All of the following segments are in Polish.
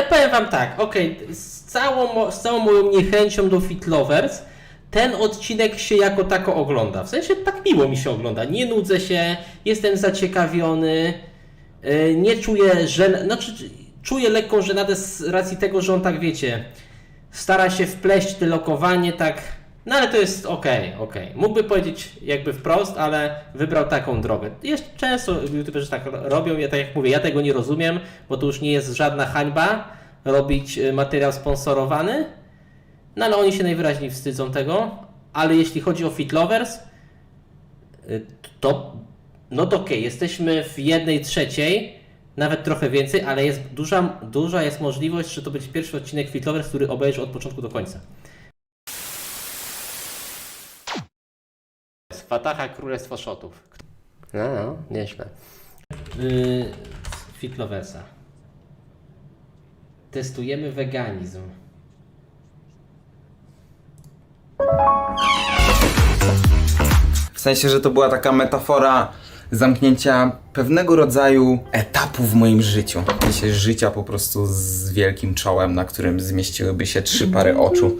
Ale powiem wam tak, okej, z, całą, z całą moją niechęcią do Fit Lovers, ten odcinek się jako tako ogląda. W sensie tak miło mi się ogląda. Nie nudzę się, jestem zaciekawiony, yy, nie czuję, że. Znaczy, czuję lekką żenadę z racji tego, że on tak wiecie, stara się wpleść te lokowanie tak. No ale to jest okej, okej. Mógłby powiedzieć jakby wprost, ale wybrał taką drogę. Jest często youtuberzy tak robią, ja tak jak mówię, ja tego nie rozumiem, bo to już nie jest żadna hańba robić y, materiał sponsorowany. No ale oni się najwyraźniej wstydzą tego. Ale jeśli chodzi o Fit Lovers, y, to no to okej, jesteśmy w jednej trzeciej, nawet trochę więcej, ale jest duża, duża jest możliwość, że to będzie pierwszy odcinek Fit Lovers, który obejrzę od początku do końca. Fataha Królestwo Szotów. No, no, nieźle. Yy, Fit Loversa. Testujemy weganizm. W sensie, że to była taka metafora zamknięcia pewnego rodzaju etapu w moim życiu. Sensie życia po prostu z wielkim czołem, na którym zmieściłyby się trzy pary oczu.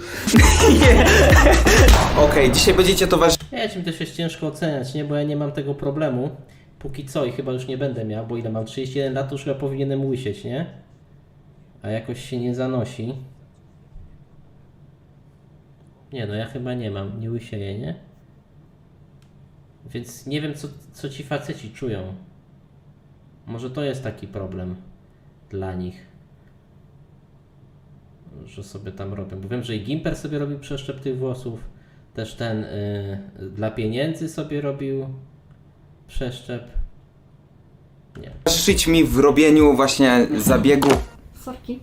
Okej, dzisiaj będziecie towarzyszyć Ja czym też jest ciężko oceniać, nie? Bo ja nie mam tego problemu. Póki co i chyba już nie będę miał, bo ile mam 31 lat, to już chyba powinienem łysieć, nie? A jakoś się nie zanosi. Nie no, ja chyba nie mam, nie łysieję, nie? Więc nie wiem, co, co ci faceci czują. Może to jest taki problem dla nich. Że sobie tam robią. Bo wiem, że i Gimper sobie robił przeszczep tych włosów. Też ten y, dla pieniędzy sobie robił przeszczep. Nie. mi w robieniu właśnie zabiegu. Sorki.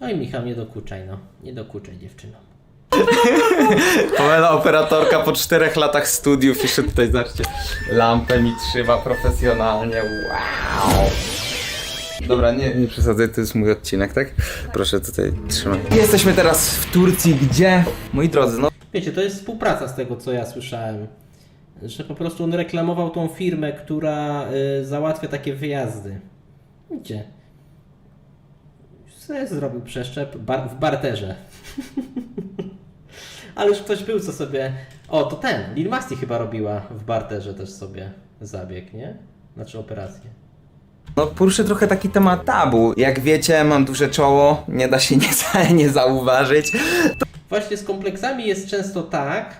No i Michał, nie dokuczaj, no. Nie dokuczaj dziewczynom. Pamela operatorka po czterech latach studiów jeszcze tutaj, zobaczcie, lampę mi trzyma profesjonalnie, wow. Dobra, nie, nie przesadzaj, to jest mój odcinek, tak? Proszę tutaj trzymaj. Jesteśmy teraz w Turcji, gdzie, moi drodzy, no Wiecie, to jest współpraca z tego, co ja słyszałem. Że po prostu on reklamował tą firmę, która y, załatwia takie wyjazdy. Widzicie. Co zrobił przeszczep bar w barterze. Ale już ktoś był, co sobie... O, to ten. Lil Masti chyba robiła w barterze też sobie zabieg, nie? Znaczy operację. No poruszę trochę taki temat tabu. Jak wiecie, mam duże czoło, nie da się nie, za- nie zauważyć. Właśnie z kompleksami jest często tak,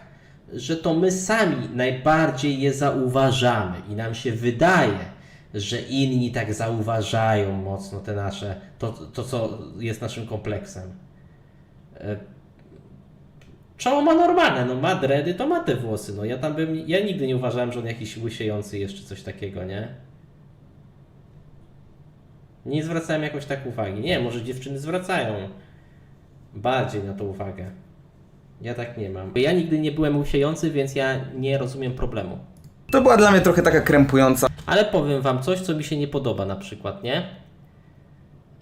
że to my sami najbardziej je zauważamy i nam się wydaje, że inni tak zauważają mocno te nasze, to, to co jest naszym kompleksem. Czoło ma normalne, no ma dredy, to ma te włosy, no ja tam bym, ja nigdy nie uważałem, że on jakiś łysiejący jeszcze coś takiego, nie? Nie zwracałem jakoś tak uwagi. Nie, może dziewczyny zwracają bardziej na to uwagę. Ja tak nie mam. Ja nigdy nie byłem łysiejący, więc ja nie rozumiem problemu. To była dla mnie trochę taka krępująca Ale powiem wam coś, co mi się nie podoba na przykład, nie?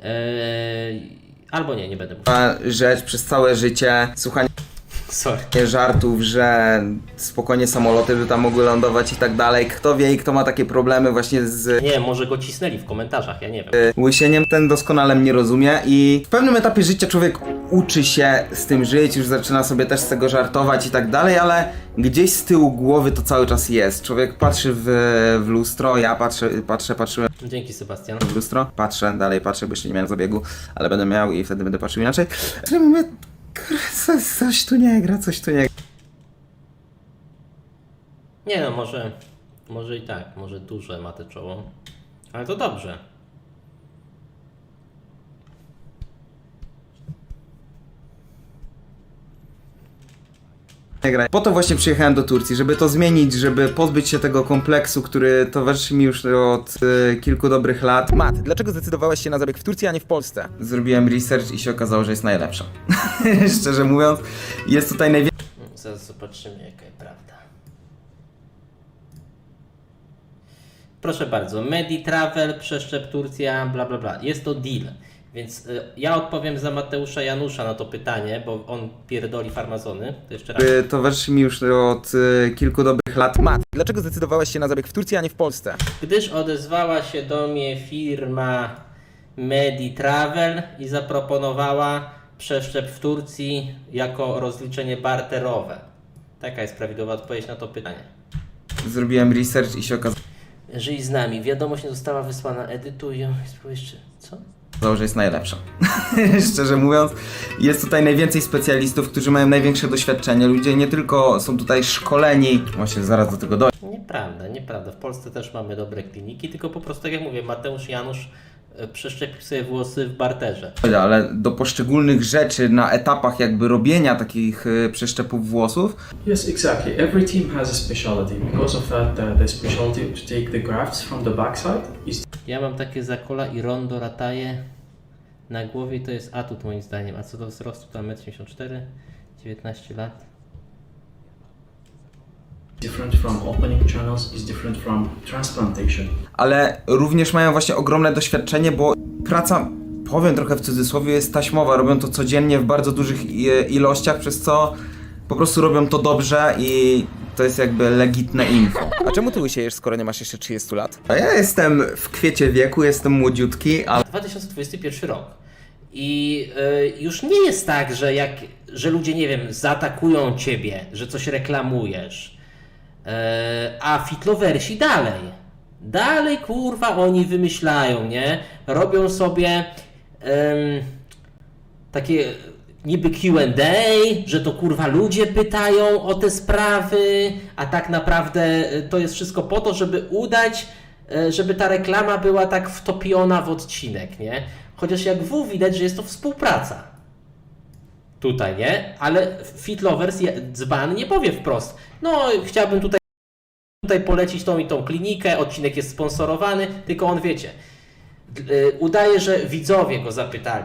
Eee, albo nie, nie będę mówił. rzecz przez całe życie. Słuchanie Sorry. żartów, że spokojnie samoloty, że tam mogły lądować i tak dalej. Kto wie i kto ma takie problemy właśnie z Nie, może go cisnęli w komentarzach, ja nie wiem. łysieniem, ten doskonale mnie rozumie i w pewnym etapie życia człowiek uczy się z tym żyć, już zaczyna sobie też z tego żartować i tak dalej, ale gdzieś z tyłu głowy to cały czas jest. Człowiek patrzy w, w lustro, ja patrzę, patrzę, patrzyłem Dzięki Sebastian. w lustro, patrzę, dalej patrzę, bo jeszcze nie miałem zabiegu, ale będę miał i wtedy będę patrzył inaczej. Ale mówię, "Kurwa, coś, coś tu nie gra, coś tu nie gra. Nie no, może, może i tak, może duże ma te czoło. Ale to dobrze. Po to właśnie przyjechałem do Turcji, żeby to zmienić, żeby pozbyć się tego kompleksu, który towarzyszy mi już od y, kilku dobrych lat. Mat, dlaczego zdecydowałeś się na zabieg w Turcji, a nie w Polsce? Zrobiłem research i się okazało, że jest najlepsza. Szczerze mówiąc, jest tutaj najwięcej. Zaraz zobaczymy, jaka jest prawda. Proszę bardzo, Medi Travel, przeszczep Turcja, bla bla bla. Jest to deal. Więc y, ja odpowiem za Mateusza Janusza na to pytanie, bo on pierdoli farmazony. To jeszcze raz. Y, Towarzyszy mi już od y, kilku dobrych lat. Mat, dlaczego zdecydowałeś się na zabieg w Turcji, a nie w Polsce? Gdyż odezwała się do mnie firma Meditravel i zaproponowała przeszczep w Turcji jako rozliczenie barterowe. Taka jest prawidłowa odpowiedź na to pytanie. Zrobiłem research i się okazało, Żyj z nami. Wiadomość nie została wysłana. Edytuj ją. Spójrz, co? Że jest najlepsza. Szczerze mówiąc, jest tutaj najwięcej specjalistów, którzy mają największe doświadczenie. Ludzie nie tylko są tutaj szkoleni, właśnie zaraz do tego dojdę, Nieprawda, nieprawda. W Polsce też mamy dobre kliniki, tylko po prostu, jak mówię, Mateusz Janusz przeszczepił sobie włosy w barterze. ale do poszczególnych rzeczy na etapach jakby robienia takich y, przeszczepów włosów, Yes, exactly. Every team has a specialty. Because of that, uh, the specialty to take the grafts from the backside is Ja mam takie zakola i rondo rataje na głowie i to jest atut moim zdaniem. A co do wzrostu, to 1,84 m, 19 lat. Ale również mają właśnie ogromne doświadczenie, bo praca, powiem trochę w cudzysłowie, jest taśmowa. Robią to codziennie w bardzo dużych i- ilościach, przez co po prostu robią to dobrze i to jest jakby legitne info. A czemu ty łysiejesz, skoro nie masz jeszcze 30 lat? A ja jestem w kwiecie wieku, jestem młodziutki, ale 2021 rok. I y, już nie jest tak, że jak, że ludzie, nie wiem, zaatakują ciebie, że coś reklamujesz. Y, a fitlowersi dalej. Dalej, kurwa, oni wymyślają, nie? Robią sobie em, takie niby Q&A, że to kurwa ludzie pytają o te sprawy, a tak naprawdę y, to jest wszystko po to, żeby udać, y, żeby ta reklama była tak wtopiona w odcinek, nie? Chociaż jak w widać, że jest to współpraca. Tutaj, nie? Ale Fit Lovers, dzban nie powie wprost. No, chciałbym tutaj, tutaj polecić tą i tą klinikę, odcinek jest sponsorowany, tylko on wiecie, y, udaje, że widzowie go zapytali.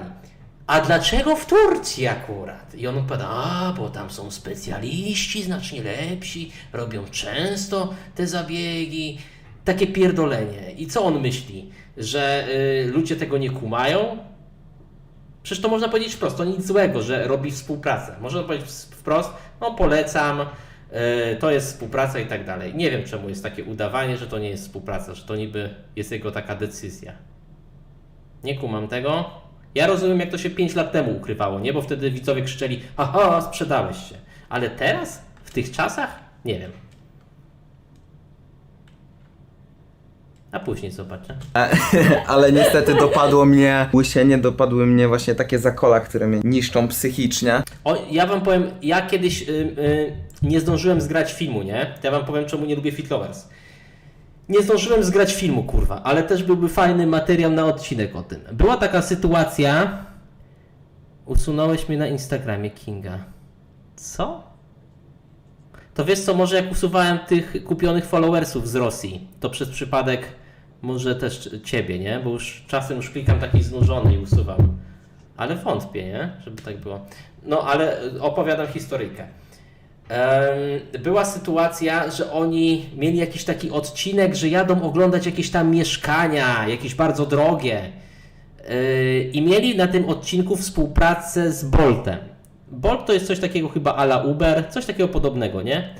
A dlaczego w Turcji akurat? I on odpowiada, a bo tam są specjaliści znacznie lepsi, robią często te zabiegi. Takie pierdolenie. I co on myśli? Że y, ludzie tego nie kumają? Przecież to można powiedzieć wprost, to nic złego, że robi współpracę. Można powiedzieć wprost, no polecam, y, to jest współpraca i tak dalej. Nie wiem czemu jest takie udawanie, że to nie jest współpraca, że to niby jest jego taka decyzja. Nie kumam tego. Ja rozumiem, jak to się 5 lat temu ukrywało, nie? Bo wtedy widzowie krzyczeli, aha, sprzedałeś się. Ale teraz, w tych czasach, nie wiem. A później zobaczę. ale niestety dopadło mnie łysienie, dopadły mnie właśnie takie zakola, które mnie niszczą psychicznie. O, ja wam powiem, ja kiedyś y, y, nie zdążyłem zgrać filmu, nie? To ja wam powiem, czemu nie lubię Fit Lovers. Nie zdążyłem zgrać filmu, kurwa, ale też byłby fajny materiał na odcinek o tym. Była taka sytuacja. Usunąłeś mnie na Instagramie, Kinga. Co? To wiesz co, może jak usuwałem tych kupionych followersów z Rosji, to przez przypadek może też ciebie, nie? Bo już czasem już klikam taki znużony i usuwam. Ale wątpię, nie? Żeby tak było. No, ale opowiadam historyjkę. Była sytuacja, że oni mieli jakiś taki odcinek, że jadą oglądać jakieś tam mieszkania, jakieś bardzo drogie. Yy, I mieli na tym odcinku współpracę z Boltem. Bolt to jest coś takiego chyba ala Uber, coś takiego podobnego, nie?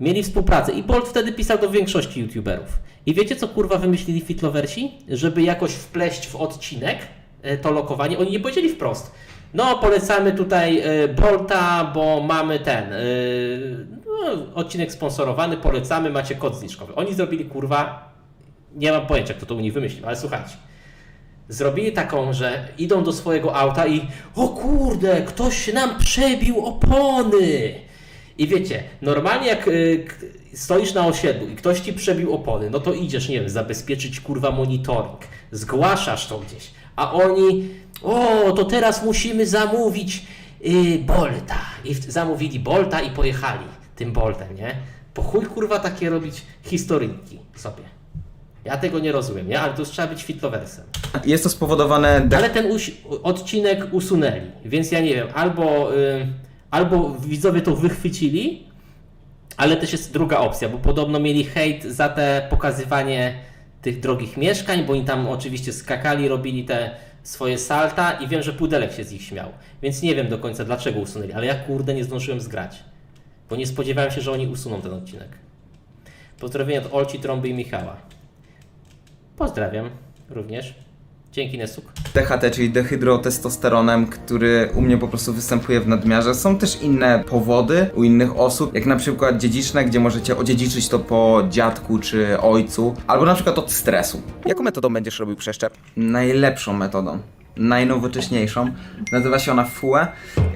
Mieli współpracę i Bolt wtedy pisał do większości youtuberów. I wiecie co kurwa wymyślili fitlowersi? Żeby jakoś wpleść w odcinek e, to lokowanie. Oni nie powiedzieli wprost. No, polecamy tutaj e, Bolta, bo mamy ten e, no, odcinek sponsorowany, polecamy, macie kod zniżkowy. Oni zrobili kurwa, nie mam pojęcia kto to u nich wymyślił, ale słuchajcie. Zrobili taką, że idą do swojego auta i o kurde, ktoś nam przebił opony. I wiecie, normalnie jak y, stoisz na osiedlu i ktoś ci przebił opony, no to idziesz, nie wiem, zabezpieczyć kurwa monitoring, zgłaszasz to gdzieś, a oni, o, to teraz musimy zamówić y, Bolta. I w, zamówili Bolta i pojechali tym Boltem, nie? Po chuj kurwa takie robić historyjki sobie. Ja tego nie rozumiem, nie? Ale to już trzeba być fitlowersem. Jest to spowodowane Ale ten uś- odcinek usunęli, więc ja nie wiem, albo, y, albo widzowie to wychwycili, ale też jest druga opcja, bo podobno mieli hejt za te pokazywanie tych drogich mieszkań, bo oni tam oczywiście skakali, robili te swoje salta i wiem, że Pudelek się z nich śmiał. Więc nie wiem do końca dlaczego usunęli, ale ja kurde nie zdążyłem zgrać. Bo nie spodziewałem się, że oni usuną ten odcinek. Pozdrowienia od Olci, Trąby i Michała. Pozdrawiam również. Dzięki Nesuk. DHT, czyli dehydrotestosteronem, który u mnie po prostu występuje w nadmiarze. Są też inne powody u innych osób, jak na przykład dziedziczne, gdzie możecie odziedziczyć to po dziadku czy ojcu, albo na przykład od stresu. Jaką metodą będziesz robił przeszczep? Najlepszą metodą. Najnowocześniejszą. Nazywa się ona FUE.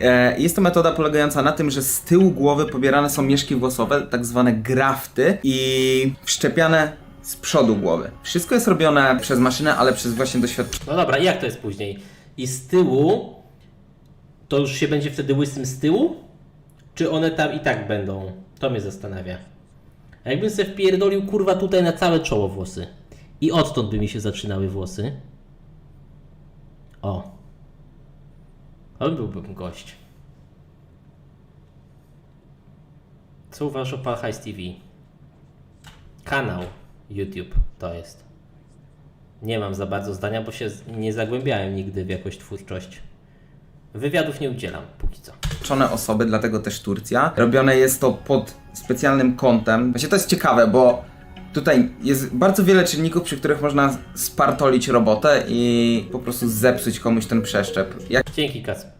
E, Jest to metoda polegająca na tym, że z tyłu głowy pobierane są mieszki włosowe, tak zwane grafty i wszczepiane z przodu głowy. Wszystko jest robione przez maszynę, ale przez właśnie doświadczenie. No dobra, jak to jest później? I z tyłu to już się będzie wtedy łysym z tyłu? Czy one tam i tak będą? To mnie zastanawia. A jakbym sobie wpierdolił kurwa tutaj na całe czoło włosy i odtąd by mi się zaczynały włosy. O. To byłbym gość. Co uważasz o Palhajs TV? Kanał YouTube to jest. Nie mam za bardzo zdania, bo się nie zagłębiałem nigdy w jakąś twórczość. Wywiadów nie udzielam, póki co. osoby, dlatego też Turcja. Robione jest to pod specjalnym kątem. Właśnie to jest ciekawe, bo tutaj jest bardzo wiele czynników, przy których można spartolić robotę i po prostu zepsuć komuś ten przeszczep. Jak, Dzięki Kacper.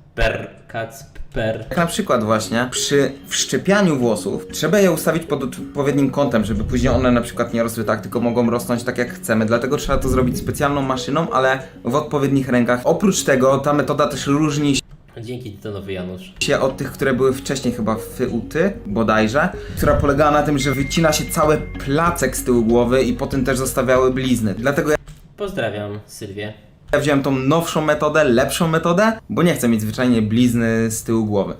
Kacper. jak na przykład właśnie przy wszczepianiu włosów trzeba je ustawić pod odpowiednim kątem, żeby później one na przykład nie rosły tak, tylko mogą rosnąć tak jak chcemy. Dlatego trzeba to zrobić specjalną maszyną, ale w odpowiednich rękach. Oprócz tego ta metoda też różni Dzięki Titonowy Janusz. się od tych, które były wcześniej chyba fyuty, bodajże, która polegała na tym, że wycina się cały placek z tyłu głowy i potem też zostawiały blizny. Dlatego Pozdrawiam Sylwię. Ja wziąłem tą nowszą metodę, lepszą metodę, bo nie chcę mieć zwyczajnie blizny z tyłu głowy.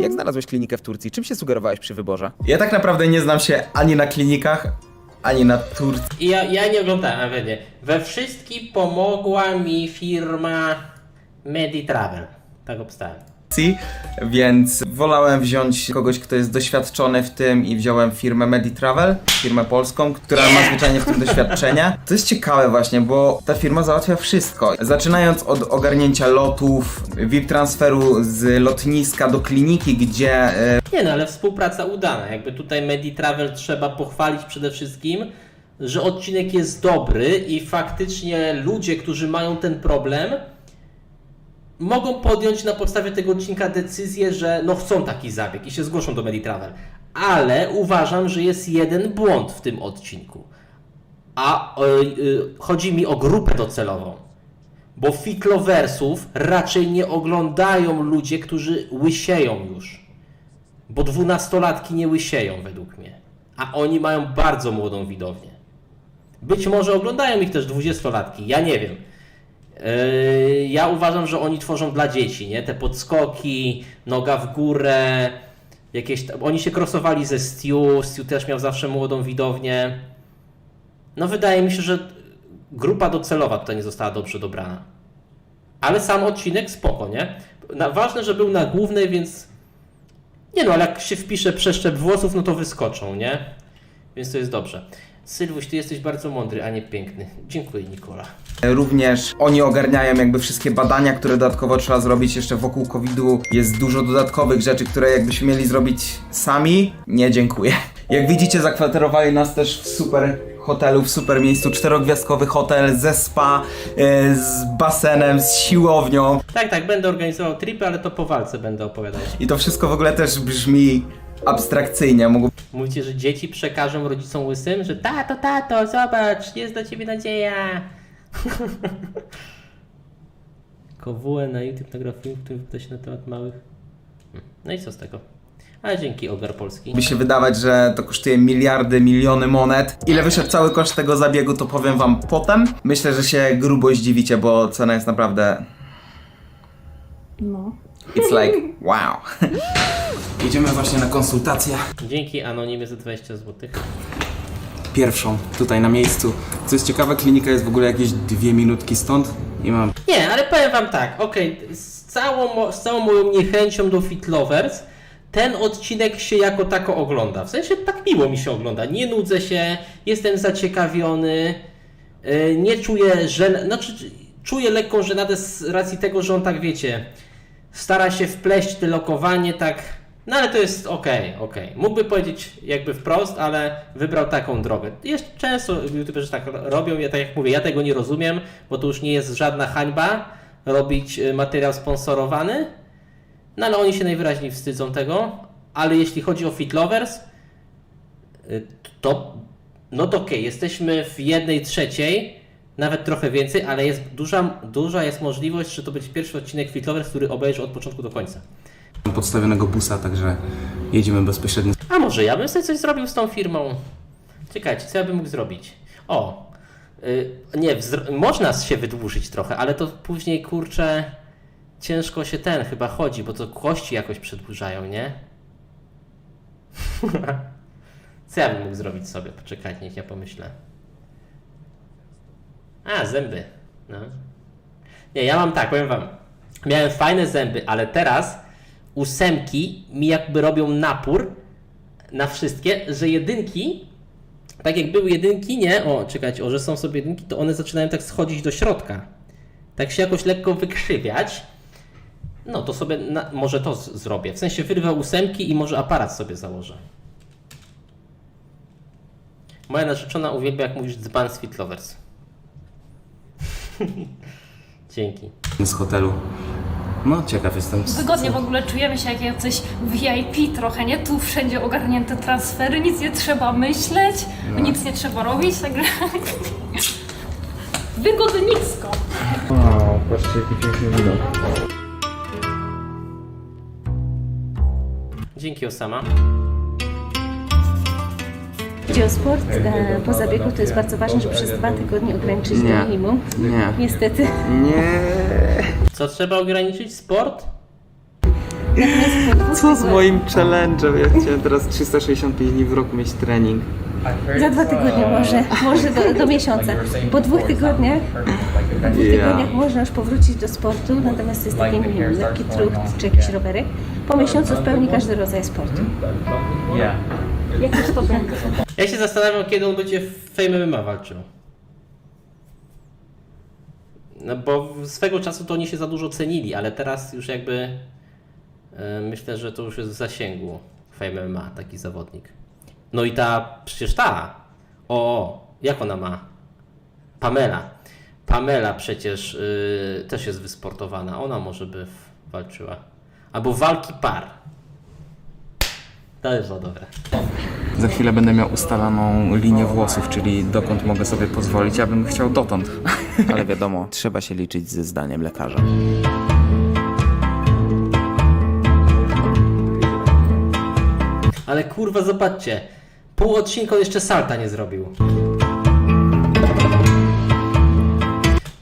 Jak znalazłeś klinikę w Turcji? Czym się sugerowałeś przy wyborze? Ja tak naprawdę nie znam się ani na klinikach, ani na Turcji. I ja, ja nie oglądałem, a nie. We wszystkim pomogła mi firma Meditravel. Tak obstałem. Więc wolałem wziąć kogoś, kto jest doświadczony w tym i wziąłem firmę Meditravel, firmę polską, która ma zwyczajnie w tym doświadczenie. To jest ciekawe właśnie, bo ta firma załatwia wszystko. Zaczynając od ogarnięcia lotów, VIP transferu z lotniska do kliniki, gdzie e, Nie no, ale współpraca udana. Jakby tutaj Meditravel trzeba pochwalić przede wszystkim, że odcinek jest dobry i faktycznie ludzie, którzy mają ten problem, mogą podjąć na podstawie tego odcinka decyzję, że no chcą taki zabieg i się zgłoszą do Meditravel. Ale uważam, że jest jeden błąd w tym odcinku. A y, y, chodzi mi o grupę docelową. Bo Fitloversów raczej nie oglądają ludzie, którzy łysieją już. Bo dwunastolatki nie łysieją według mnie. A oni mają bardzo młodą widownię. Być może oglądają ich też dwudziestolatki, ja nie wiem. Yy, ja uważam, że oni tworzą dla dzieci, nie? Te podskoki, noga w górę, jakieś... Oni się krosowali ze Stu, Stu też miał zawsze młodą widownię. No wydaje mi się, że grupa docelowa tutaj nie została dobrze dobrana. Ale sam odcinek spoko, nie? Na, ważne, że był na głównej, więc... Nie no, ale jak się wpisze przeszczep włosów, no to wyskoczą, nie? Więc to jest dobrze. Sylwuś, ty jesteś bardzo mądry, a nie piękny. Dziękuję, Nikola. również oni ogarniają jakby wszystkie badania, które dodatkowo trzeba zrobić jeszcze wokół COVID-u. Jest dużo dodatkowych rzeczy, które jakbyśmy mieli zrobić sami. Nie, dziękuję. Jak widzicie, zakwaterowali nas też w super hotelu, w super miejscu. Czterogwiazdkowy hotel ze spa, e, z basenem, z siłownią. Tak, tak, będę organizował tripy, ale to po walce będę opowiadać. I to wszystko w ogóle też brzmi abstrakcyjnie. Mogło Mówicie, że dzieci przekażą rodzicom łysym, że tato, tato, zobacz, jest dla ciebie nadzieja. Kowułę na YouTube nagrał film, w którym wypowiada się na temat małych. No i co z tego? Ale dzięki Ogar Polski. by się wydawać, że to kosztuje miliardy, miliony monet. Ile wyszedł cały koszt tego zabiegu, to powiem wam potem. Myślę, że się grubo zdziwicie, bo cena jest naprawdę No. It's like, wow. Idziemy właśnie na konsultację. Dzięki Anonimie za 20 zł. Pierwszą, tutaj na miejscu. Co jest ciekawe, klinika jest w ogóle jakieś dwie minutki stąd. I mam Nie, ale powiem wam tak, okej, z, całą, mo- z całą moją niechęcią do Fit Lovers, ten odcinek się jako tako ogląda. W sensie tak miło mi się ogląda. Nie nudzę się, jestem zaciekawiony. Y, Nie czuję żen... Znaczy, czuję lekką żenadę z racji tego, że on tak wiecie, stara się wpleść te lokowanie tak. No ale to jest okej, okej. Mógłby powiedzieć jakby wprost, ale wybrał taką drogę. Jest często youtuberzy tak robią, ja tak jak mówię, ja tego nie rozumiem, bo to już nie jest żadna hańba robić y, materiał sponsorowany. No ale oni się najwyraźniej wstydzą tego. Ale jeśli chodzi o Fit Lovers, y, to no to okej, jesteśmy w jednej trzeciej, nawet trochę więcej, ale jest duża, duża jest możliwość, że to będzie pierwszy odcinek Fit Lovers, który obejrzy od początku do końca. podstawionego busa, także jedziemy bezpośrednio A może ja bym sobie coś zrobił z tą firmą? Czekajcie, co ja bym mógł zrobić? O, y, nie, można się wydłużyć trochę, ale to później kurczę ciężko się ten chyba chodzi, bo to kości jakoś przedłużają, nie? co ja bym mógł zrobić sobie? Poczekajcie, niech ja pomyślę. A, zęby. No. Nie, ja mam tak, powiem wam. Miałem fajne zęby, ale teraz ósemki mi jakby robią napór na wszystkie, że jedynki, tak jak były jedynki, nie? O, czekajcie, o, że są sobie jedynki, to one zaczynają tak schodzić do środka. Tak się jakoś lekko wykrzywiać. No to sobie na, może to zrobię. W sensie wyrwę ósemki i może aparat sobie założę. Moja narzeczona uwielbia, jak mówisz dzban z Fit Lovers. Dzięki. z hotelu. No, ciekaw jestem. Wygodnie w ogóle czujemy się jak jacyś VIP trochę, nie? Tu wszędzie ogarnięte transfery, nic nie trzeba myśleć, nic nie trzeba robić, także... Wygodnicko. Wow, patrzcie jaki piękny widok. Dzięki Osama. Chodzi o sport e, po zabiegu, to jest bardzo ważne, żeby przez dwa tygodnie ograniczyć Nie. do minimum. Nie. Niestety. Nie. Co trzeba ograniczyć? Sport? Co z moim challenge'em? Ja chciałem teraz 365 dni w roku mieć trening. Za dwa tygodnie może, może do, do miesiąca. Po dwóch tygodniach, po dwóch tygodniach można już powrócić do sportu, natomiast to jest takie minimum, lekki truch czy jakiś rowerek. Po miesiącu w pełni każdy rodzaj sportu. Jaki stopień? Ja się zastanawiam, kiedy on będzie w Fame MMA walczył. No bo swego czasu to oni się za dużo cenili, ale teraz już jakby e, myślę, że to już jest w zasięgu Fame MMA, taki zawodnik. No i ta, przecież ta, o, jak ona ma? Pamela. Pamela przecież y, też jest wysportowana, ona może by walczyła. Albo walki par. To jest dobre. Za chwilę będę miał ustaloną linię włosów, czyli dokąd mogę sobie pozwolić. Ja bym chciał dotąd. Ale wiadomo, trzeba się liczyć ze zdaniem lekarza. Ale kurwa, zobaczcie. Pół odcinka on jeszcze salta nie zrobił.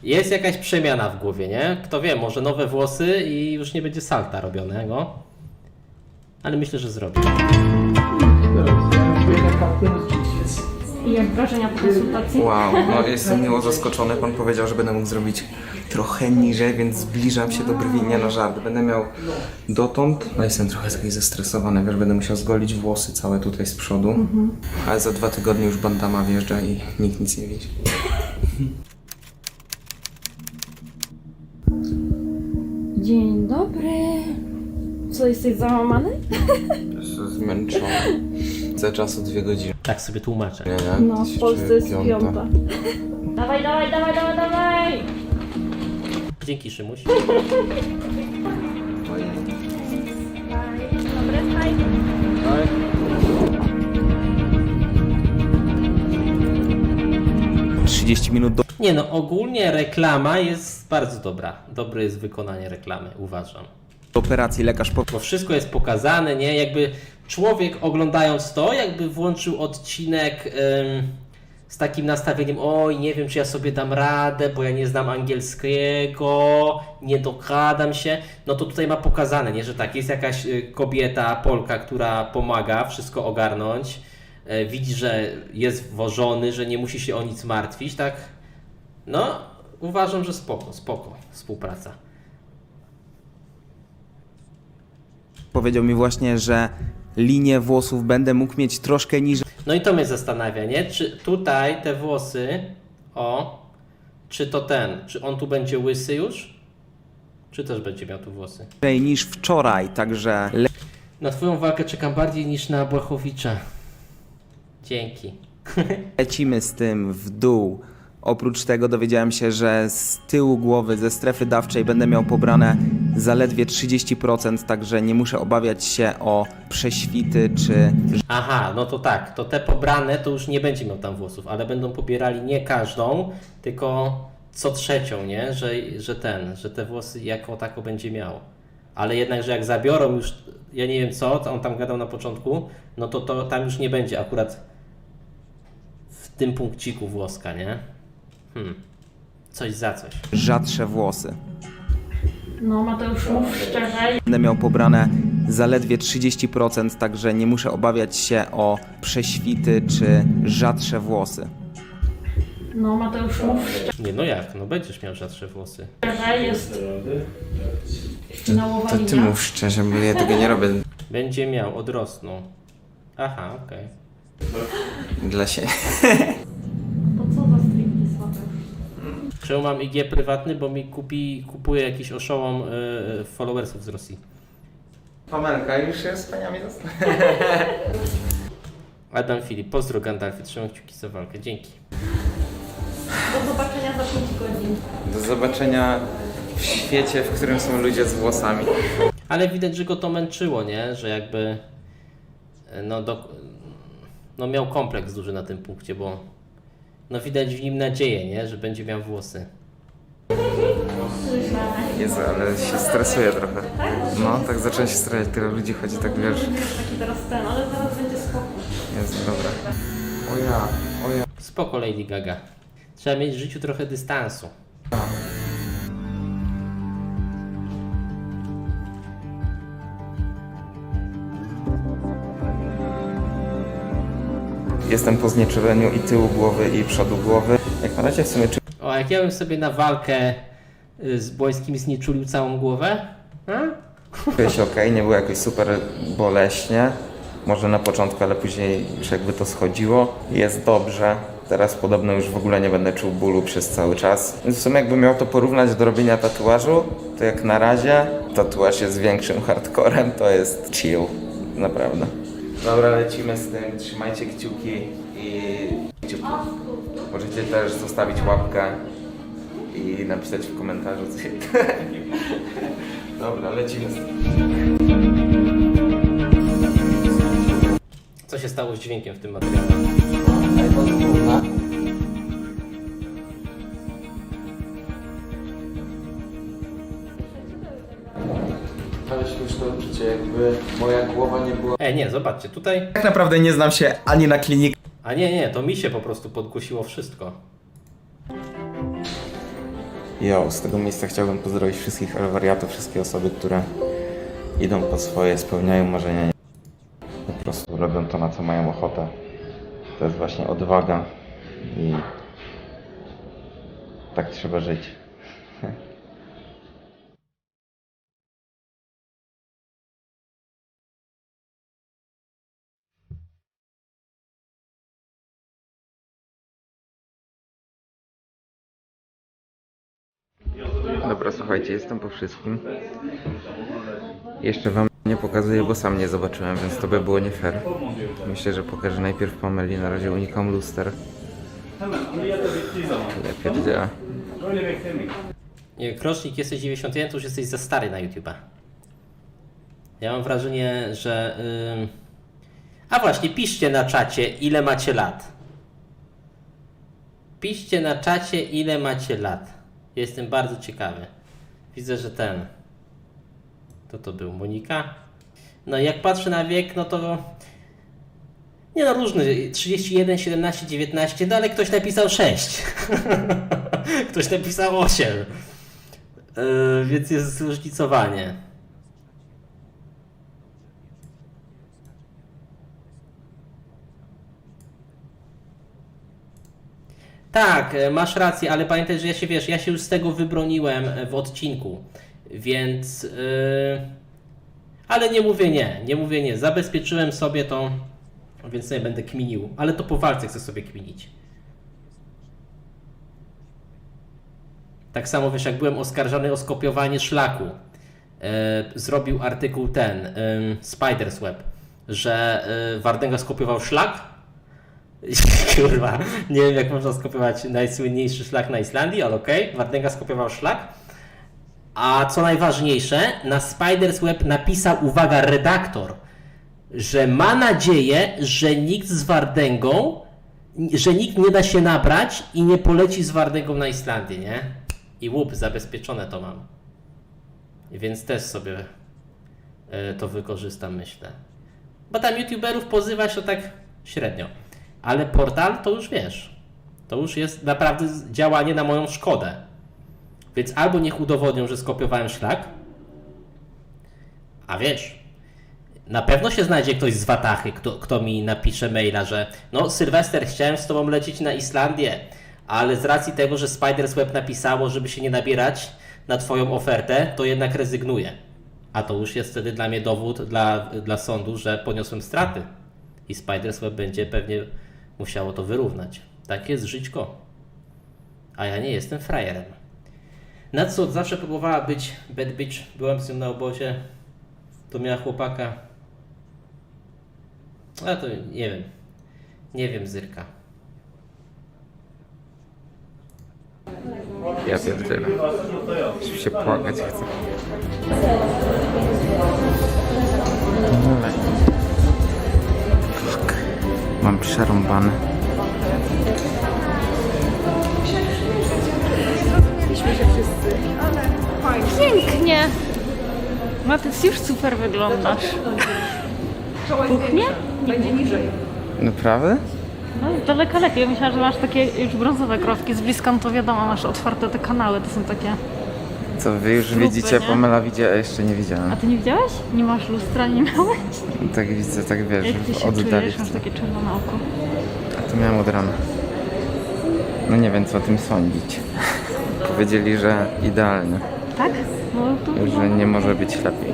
Jest jakaś przemiana w głowie, nie? Kto wie, może nowe włosy i już nie będzie salta robionego. Ale myślę, że zrobi. I jak wrażenia po konsultacji? Wow, no jestem miło zaskoczony. Pan powiedział, że będę mógł zrobić trochę niżej, więc zbliżam się do brwi. Nie no żart, będę miał dotąd. No jestem trochę taki zestresowany, wiesz, będę musiał zgolić włosy całe tutaj z przodu. Ale za dwa tygodnie już bandama wjeżdża i nikt nic nie widzi. Dzień dobry. Co, jesteś załamany? Jestem zmęczony. Za czasu dwie godziny. Tak sobie tłumaczę. Nie, nie? No, w Polsce jest piąta. Dawaj, dawaj, dawaj, dawaj, dawaj! Dzięki, Szymuś. Dobre, fajnie. 30 minut do Nie no, ogólnie reklama jest bardzo dobra. Dobre jest wykonanie reklamy, uważam. Operacji lekarz po... bo wszystko jest pokazane, nie? Jakby człowiek oglądając to, jakby włączył odcinek ym, z takim nastawieniem, oj, nie wiem, czy ja sobie dam radę, bo ja nie znam angielskiego, nie dogadam się, no to tutaj ma pokazane, nie? Że tak, jest jakaś y, kobieta, Polka, która pomaga wszystko ogarnąć, y, widzi, że jest wożony, że nie musi się o nic martwić, tak? No, uważam, że spoko, spoko, współpraca. Powiedział mi właśnie, że linię włosów będę mógł mieć troszkę niżej. No i to mnie zastanawia, nie? Czy tutaj te włosy, O, czy to ten, czy on tu będzie łysy już? Czy też będzie miał tu włosy? Niż wczoraj, także Na twoją walkę czekam bardziej niż na Błachowicza. Dzięki. lecimy z tym w dół. Oprócz tego dowiedziałem się, że z tyłu głowy, ze strefy dawczej będę miał pobrane zaledwie 30%, także nie muszę obawiać się o prześwity czy Aha, no to tak, to te pobrane to już nie będzie miał tam włosów, ale będą pobierali nie każdą, tylko co trzecią, nie? Że, że ten, że te włosy jako tako będzie miał. Ale jednak, że jak zabiorą już, ja nie wiem co, to on tam gadał na początku, no to, to tam już nie będzie akurat w tym punkciku włoska, nie? Hmm. Coś za coś. rzadsze włosy. No Mateusz, mów szczerze, Będę miał pobrane zaledwie 30%, także nie muszę obawiać się o prześwity czy rzadsze włosy. no Mateusz, mów Nie, no jak? No będziesz miał rzadsze włosy. szczerze, jest finałowa To ty linia. mów szczerze, bo ja tego nie robię Będzie miał, odrosną. Aha, okej. dla siebie. To co za striptease Mateusz? Czemu mam IG prywatny? Bo mi kupi, kupuje jakiś oszołom y, followersów z Rosji. Pamelka już się z paniami. Adam Filip, pozdro Gandalfie, trzymam kciuki za walkę, dzięki. Do zobaczenia za 5 godzin. Do zobaczenia w świecie, w którym są ludzie z włosami. Ale widać, że go to męczyło, nie? Że jakby y, no, do, no miał kompleks duży na tym punkcie, bo no widać w nim nadzieję, nie? Że będzie miał włosy. Jezu, ale się stresuję trochę. No, tak zacząłem się stresować, tyle ludzi chodzi, tak wiesz. Taki teraz ten, ale zaraz będzie spokój. Jezu, dobra. O ja, o ja. Spoko Lady Gaga. Trzeba mieć w życiu trochę dystansu. Jestem po znieczuleniu i tyłu głowy, i przodu głowy. Jak na razie w sumie O, jak ja bym sobie na walkę y, z Błońskim znieczulił całą głowę? A? czuję się ok, nie było jakoś super boleśnie. Może na początku, ale później już jakby to schodziło. Jest dobrze. Teraz podobno już w ogóle nie będę czuł bólu przez cały czas. Więc w sumie jakbym miał to porównać do robienia tatuażu, to jak na razie tatuaż jest większym hardcorem, to jest chill. Naprawdę. Dobra, lecimy z tym. Trzymajcie kciuki i kciuki. Możecie też zostawić łapkę i napisać w komentarzu co się... Dobra, lecimy z tym. Co się stało z dźwiękiem w tym materiale? Uczucie, jakby moja głowa nie była... E, nie, zobaczcie, tutaj... Tak naprawdę nie znam się ani na klinikach, A nie, nie, to mi się po prostu podgłosiło wszystko. Jo, z tego miejsca chciałbym pozdrowić wszystkich wariatów, wszystkie osoby, które idą po swoje, spełniają marzenia. Po prostu robią to, na co mają ochotę. To jest właśnie odwaga i tak trzeba żyć. Dobra, słuchajcie, jestem po wszystkim. Jeszcze wam nie pokazuję, bo sam nie zobaczyłem, więc to by było nie fair. Myślę, że pokażę najpierw Pameli, na razie unikam luster. Ja pierdzielę. Krocznik jesteś 91, to już jesteś za stary na YouTube'a. Ja mam wrażenie, że... ym, A właśnie, piszcie na czacie, ile macie lat. Piszcie na czacie, ile macie lat. Jestem bardzo ciekawy. Widzę, że ten... To to był Monika. No jak patrzę na wiek, no to... Nie no, różny. 31, 17, 19, no ale ktoś napisał 6. ktoś napisał 8. Yy, więc jest zróżnicowanie. Tak, e, masz rację, ale pamiętaj, że ja się wiesz, ja się już z tego wybroniłem e, w odcinku, więc. Yy, ale nie mówię nie, nie mówię nie. Zabezpieczyłem sobie to, więc sobie będę kminił, ale to po walce chcę sobie kminić. Tak samo wiesz, jak byłem oskarżony o skopiowanie szlaku, e, zrobił artykuł ten, e, Spider's Web, że e, Wardęga skopiował szlak. Kurwa, nie wiem jak można skopiować najsłynniejszy szlak na Islandii, ale okej, Wardęga skopiował szlak. A co najważniejsze, na Spider's Web napisał, uwaga, redaktor, że ma nadzieję, że nikt z Wardęgą, że nikt nie da się nabrać i nie poleci z Wardęgą na Islandię, nie? I łup, zabezpieczone to mam. Więc też sobie e, to wykorzystam, myślę. Bo tam youtuberów pozywa się tak średnio. Ale portal to już wiesz. To już jest naprawdę działanie na moją szkodę. Więc albo niech udowodnią, że skopiowałem szlak, a wiesz, na pewno się znajdzie ktoś z Watachy, kto, kto mi napisze maila, że no Sylwester, chciałem z tobą lecieć na Islandię, ale z racji tego, że Spider's Web napisało, żeby się nie nabierać na twoją ofertę, to jednak rezygnuję. A to już jest wtedy dla mnie dowód dla, dla sądu, że poniosłem straty. I Spider's Web będzie pewnie musiało to wyrównać. Tak jest żyćko. A ja nie jestem frajerem. Na co zawsze próbowała być bad bitch. Byłem z nią na obozie. To miała chłopaka. A to nie wiem. Nie wiem, Zyrka. Ja pierdzielę. Już się płakać chcę. Mam przerąbane. Pięknie! Matys, już super wyglądasz. Puchnie? Naprawdę? No, z daleka lepiej. Ja myślałam, że masz takie już brązowe krowki. Z bliska no to wiadomo, masz otwarte te kanały, to są takie... Co wy już Śruby, widzicie, nie? Pamela widzi, a jeszcze nie widziałem. A ty nie widziałeś? Nie masz lustra, nie miałeś? Tak widzę, tak wiesz, Jak ty się oddali. czujesz? Masz takie czerwone oko. A to miałem od rana. No nie wiem, co o tym sądzić. Powiedzieli, że idealnie, Tak? No to że nie może być lepiej.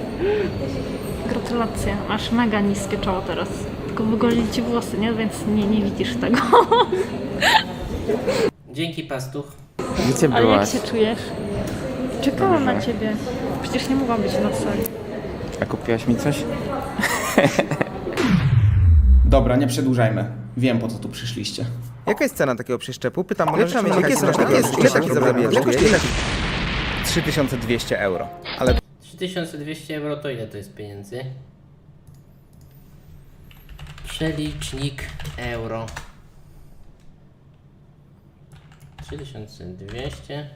gratulacje. Masz mega niskie czoło teraz. Tylko wygolili ci włosy, nie? Więc nie, nie widzisz tego. Dzięki, pastuch. Gdzie Ale jak byłaś? się czujesz? Czekałam na ciebie. Przecież nie mogłam być na sali. A kupiłaś mi coś? Dobra, nie przedłużajmy. Wiem po co tu przyszliście. Jaka jest cena takiego przeszczepu? Pytam, bo tam mi jest? jest, Ile taki taki jest? ile taki Ile zabijesz? kosztuje? Ile 3200 euro. Ale 3200 euro to ile to jest pieniędzy? Przelicznik euro. 3200.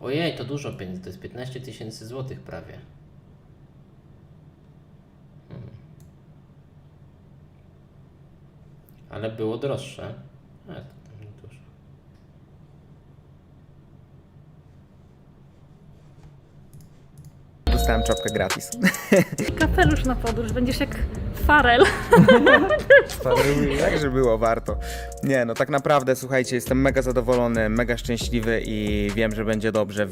Ojej, to dużo pieniędzy, to jest 15 tysięcy złotych prawie. Hmm. Ale było droższe. A, to dużo. dostałem czapkę gratis. Kapelusz na podróż, będziesz jak Farel. Także było warto. Nie, no tak naprawdę, słuchajcie, jestem mega zadowolony, mega szczęśliwy i wiem, że będzie dobrze.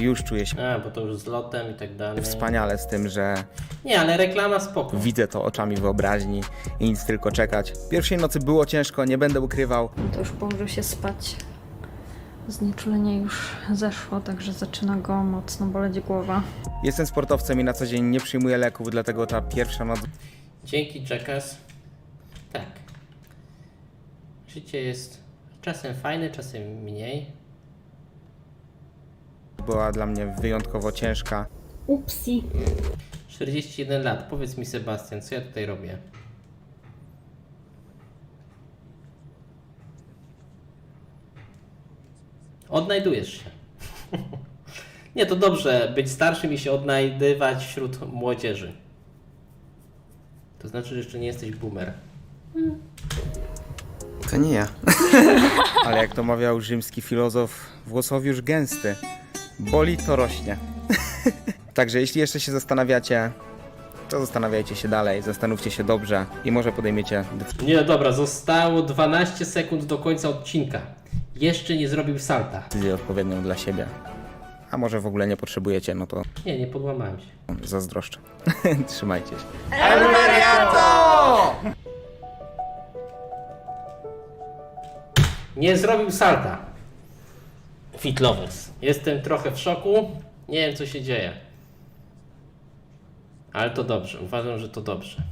Już czuję się A, bo to już z lotem i tak dalej. wspaniale z tym, że Nie, ale reklama spoko. widzę to oczami wyobraźni i nic tylko czekać. Pierwszej nocy było ciężko, nie będę ukrywał. To już położył się spać. Znieczulenie już zeszło, także zaczyna go mocno boleć głowa. Jestem sportowcem i na co dzień nie przyjmuję leków, dlatego ta pierwsza noc Dzięki, Jackass. Tak. Życie jest czasem fajne, czasem mniej. była dla mnie wyjątkowo ciężka. Upsi. 41 lat. Powiedz mi, Sebastian, co ja tutaj robię? Odnajdujesz się. Nie, to dobrze, być starszym i się odnajdywać wśród młodzieży. To znaczy, że jeszcze nie jesteś boomer. To nie ja. Ale jak to mawiał rzymski filozof, włosowiusz gęsty. Boli to rośnie. Także jeśli jeszcze się zastanawiacie, to zastanawiajcie się dalej, zastanówcie się dobrze i może podejmiecie decyzję Nie, dobra, zostało 12 sekund do końca odcinka. Jeszcze nie zrobił salta. odpowiednią dla siebie. A może w ogóle nie potrzebujecie, no to Nie, nie podłamałem się. zazdroszczę. Trzymajcie się. Nie zrobił salta. Fit Lovers. Jestem trochę w szoku. Nie wiem co się dzieje. Ale to dobrze. Uważam, że to dobrze.